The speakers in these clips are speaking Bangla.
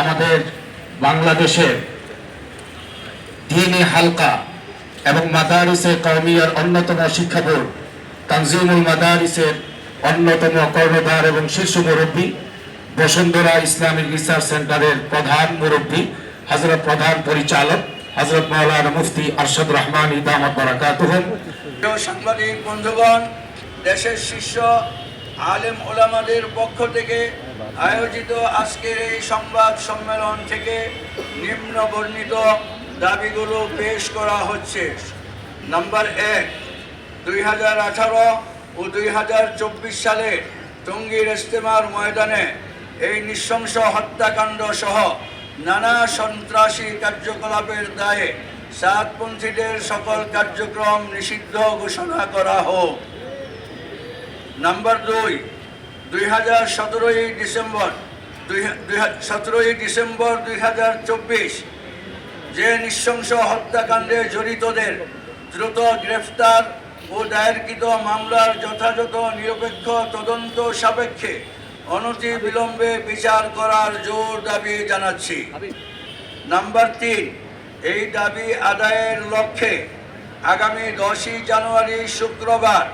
আমাদের বাংলাদেশের দিনী হালকা এবং মাদারিসে কৌমিয়ার অন্যতম শিক্ষা বোর্ড তানজিমুল মাদারিসের অন্যতম কর্ণধার এবং শীর্ষ মুরব্বী, বসুন্ধরা ইসলামিক রিসার্চ সেন্টারের প্রধান মুরব্বী হজরত প্রধান পরিচালক হজরত মাওলানা মুফতি আরশাদ রহমান ইদামত বারাকাতুহুম সাংবাদিক, বন্ধুগণ, দেশের শীর্ষ আলেম ওলামাদের পক্ষ থেকে আয়োজিত আজকের এই সংবাদ সম্মেলন থেকে নিম্ন বর্ণিত দাবিগুলো পেশ করা হচ্ছে। নাম্বার এক, দুই হাজার আঠারো ও দুই হাজার চব্বিশ সালে টঙ্গীর ইস্তেমার ময়দানে এই নৃশংস হত্যাকাণ্ড সহ নানা সন্ত্রাসী কার্যকলাপের দায়ে সাতপন্থীদের সকল কার্যক্রম নিষিদ্ধ ঘোষণা করা হোক। নাম্বার দুই দুই হাজার সতেরোই ডিসেম্বর, দুই সতেরোই ডিসেম্বর দুই হাজার চব্বিশ, যে নৃশংস হত্যাকাণ্ডে জড়িতদের দ্রুত গ্রেফতার ও দায়েরকৃত মামলার যথাযথ নিরপেক্ষ তদন্ত সাপেক্ষে অনতি বিলম্বে বিচার করার জোর দাবি জানাচ্ছি। নাম্বার তিন, এই দাবি আদায়ের লক্ষ্যে আগামী দশই জানুয়ারি শুক্রবার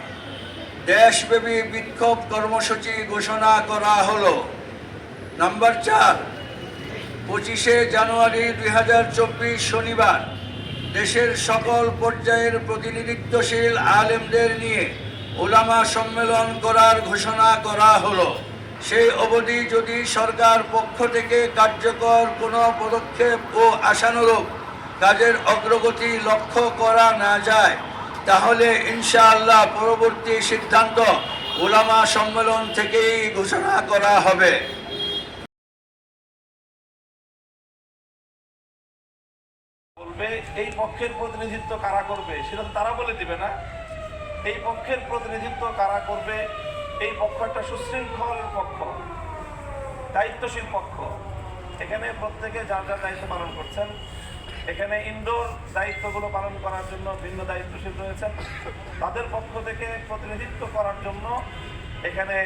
দেশব্যাপী বিক্ষোভ কর্মসূচি ঘোষণা করা হলো। নাম্বার চার, পঁচিশে জানুয়ারি দুই হাজার চব্বিশ শনিবার, দেশের সকল পর্যায়ের প্রতিনিধিত্বশীল আলেমদের নিয়ে ওলামা সম্মেলন করার ঘোষণা করা হলো। সেই অবধি যদি সরকার পক্ষ থেকে কার্যকর কোনো পদক্ষেপ ও আশানুরূপ কাজের অগ্রগতি লক্ষ্য করা না যায় তাহলে ইনশাআল্লাহ পরবর্তী সিদ্ধান্ত ওলামা সম্মেলন থেকেই ঘোষণা করা হবে। বলবে, এই পক্ষের প্রতিনিধিত্ব কারা করবে? সেটা তারা বলে দিবে না। এই পক্ষের প্রতিনিধিত্ব কারা করবে? এই পক্ষ একটা সুশৃঙ্খল পক্ষ, দায়িত্বশীল পক্ষ। এখানে প্রত্যেকে যার যার দায়িত্ব পালন করছেন এখানে ইনডোর দায়িত্বগুলো পালন করার জন্য ভিন্ন দায়িত্বশীল রয়েছেন তাদের পক্ষ থেকে প্রতিনিধিত্ব করার জন্য এখানে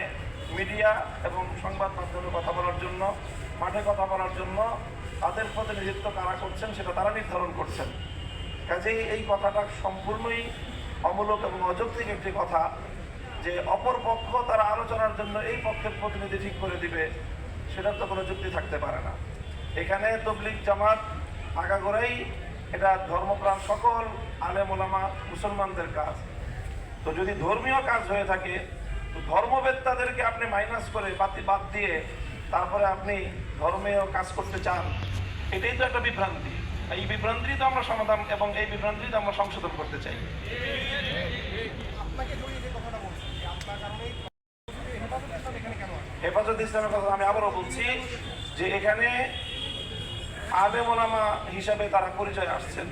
মিডিয়া এবং সংবাদ মাধ্যমে কথা বলার জন্য, মাঠে কথা বলার জন্য তাদের প্রতিনিধিত্ব কারা করছেন সেটা তারা নির্ধারণ করছেন। কাজেই এই কথাটা সম্পূর্ণই অমূলক এবং অযৌক্তিক একটি কথা যে অপর পক্ষ তারা আলোচনার জন্য এই পক্ষের প্রতিনিধি ঠিক করে দিবে, সেটার তো কোনো যুক্তি থাকতে পারে না। এখানে তবলিক জামাত আগাগোড়াই এটা ধর্মপ্রাণ সকল আলেম ওলামা মুসলমানদের কাজ। তো যদি ধর্মীয় কাজ হয়ে থাকে তো ধর্মবেত্তাদেরকে আপনি মাইনাস করে বাতি বাদ দিয়ে তারপরে আপনি ধর্মীয় কাজ করতে চান এটাই তো একটা বিভ্রান্তি। এই বিভ্রান্তি তো আমরা সমাধান এবং এই বিভ্রান্তি তো আমরা সংশোধন করতে চাই। হেফাজত ইসলামের কথা আমি আবারও বলছি যে এখানে আলেম ওলামা হিসাবে তারা পরিচয় আসছেন।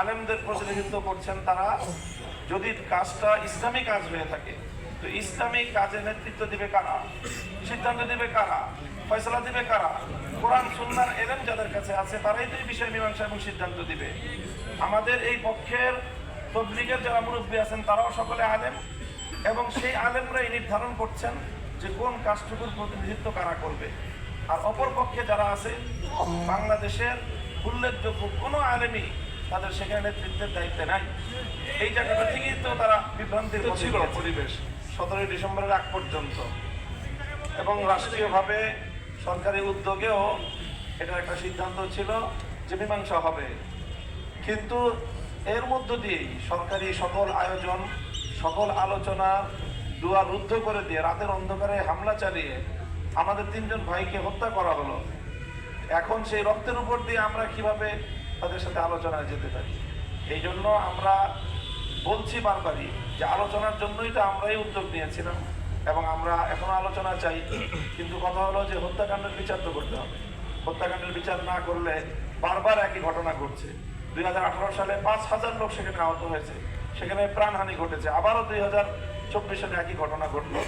আলেমদের প্রতিনিধিত্ব করছেন তারা। যদি কাজটা ইসলামী কাজ হয়ে থাকে, তো ইসলামী কাজে নেতৃত্ব দিবে কারা? সিদ্ধান্ত দিবে কারা? ফয়সলা দিবে কারা? কোরআন, সুন্নার এলেম যাদের কাছে আছে, তারাই তো এই বিষয়ে মীমাংসা এবং সিদ্ধান্ত দিবে। আমাদের এই পক্ষের তবলিগের যারা মুরব্বী আছেন, তারাও সকলে আলেম এবং সেই আলেমরাই নির্ধারণ করছেন যে কোন কাজটুকুর প্রতিনিধিত্ব কারা করবে। আর অপর পক্ষে যারা আছে বাংলাদেশের উল্লেখযোগ্য কোনো আলেমই তাদের সেখানে নেতৃত্বের দায়িত্বে নাই। এই জায়গাটা থেকেই তো তারা বিভ্রান্তির ছিল পরিবেশ। সতেরোই ডিসেম্বরের আগ পর্যন্ত। এবং রাষ্ট্রীয়ভাবে সরকারি উদ্যোগেও এটা একটা সিদ্ধান্ত ছিল যে মীমাংসা হবে। কিন্তু এর মধ্য দিয়েই সরকারি সকল আয়োজন সকল আলোচনা দুয়ার রুদ্ধ করে দিয়ে রাতের অন্ধকারে হামলা চালিয়ে আমাদের তিনজন ভাইকে হত্যা করা হলো। এখন সেই রক্তের উপর দিয়ে আমরা কীভাবে তাদের সাথে আলোচনায় যেতে পারি? এই জন্য আমরা বলছি বারবারই যে আলোচনার জন্যই তো আমরাই উদ্যোগ নিয়েছিলাম এবং আমরা এখনও আলোচনা চাই, কিন্তু কথা হলো যে হত্যাকাণ্ডের বিচার তো করতে হবে। হত্যাকাণ্ডের বিচার না করলে বারবার একই ঘটনা ঘটছে। দুই হাজার আঠারো সালে পাঁচ হাজার লোক সেখানে আহত হয়েছে, সেখানে প্রাণহানি ঘটেছে, আবারও দুই হাজার চব্বিশ একই ঘটনা ঘটলো।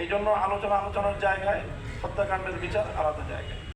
এই জন্য আলোচনা আলোচনার জায়গায় হত্যাকাণ্ডের বিচার আলাদা জায়গায়।